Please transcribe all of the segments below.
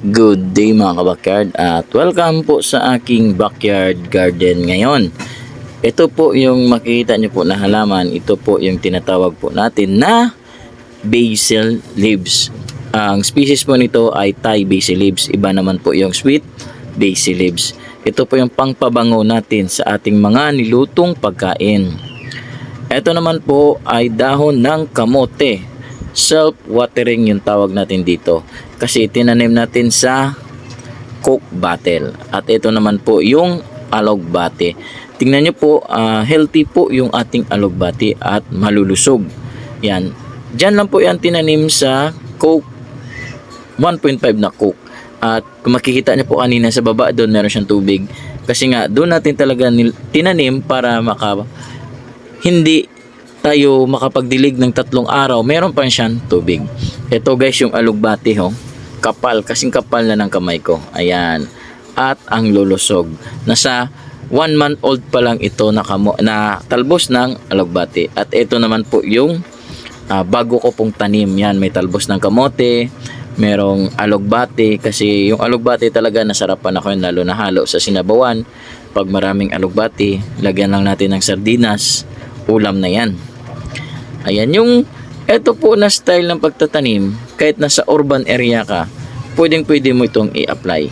Good day mga kabakyard at welcome po sa aking backyard garden ngayon. Ito po yung makikita nyo po na halaman, ito po yung tinatawag po natin na basil leaves. Ang species po nito ay Thai basil leaves, iba naman po yung sweet basil leaves. Ito po yung pangpabango natin sa ating mga nilutong pagkain. Ito naman po ay dahon ng kamote. Self-watering yung tawag natin dito. Kasi tinanim natin sa coke bottle. At ito naman po yung alogbate. Tingnan nyo po, ah, healthy po yung ating alogbate at malulusog. Yan. Diyan lang po yan tinanim sa coke 1.5 na coke. At kung makikita niyo po kanina sa baba doon meron siyang tubig. Kasi nga doon natin talaga tinanim para maka hindi tayo makapagdilig ng tatlong araw, meron pa siyang tubig. Ito guys yung alugbati ho. Kapal, kasing kapal na ng kamay ko. Ayan. At ang lulusog. Nasa one month old pa lang ito na, kamo, na talbos ng alugbati. At ito naman po yung ah, bago ko pong tanim. Yan, may talbos ng kamote, merong alugbati. Kasi yung alugbati talaga nasarapan ako yun, lalo na halo sa sinabawan. Pag maraming alugbati, lagyan lang natin ng sardinas, ulam na yan. Ayan, yung eto po na style ng pagtatanim, kahit nasa urban area ka, pwedeng pwede mo itong i-apply.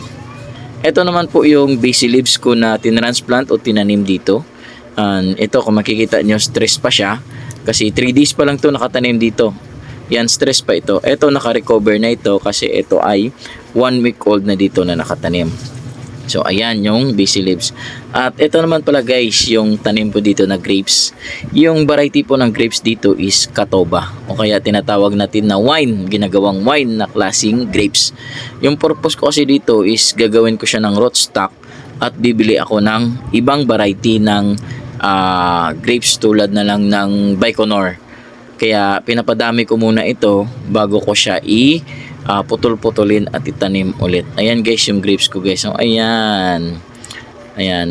Ito naman po yung basil leaves ko na tinransplant o tinanim dito. And ito kung makikita nyo, stress pa siya. Kasi 3 days pa lang to nakatanim dito. Yan, stress pa ito. Ito naka-recover na ito kasi ito ay 1 week old na dito na nakatanim. So ayan yung basil leaves. At ito naman pala guys, yung tanim ko dito na grapes. Yung variety po ng grapes dito is katoba o kaya tinatawag natin na wine, ginagawang wine na klasing grapes. Yung purpose ko kasi dito is gagawin ko siya ng rootstock at bibili ako ng ibang variety ng ah, grapes tulad na lang ng Baikonur. Kaya pinapadami ko muna ito bago ko siya i ah, putol-putulin at itanim ulit. Ayan guys yung grapes ko guys. So, ayan. Ayan.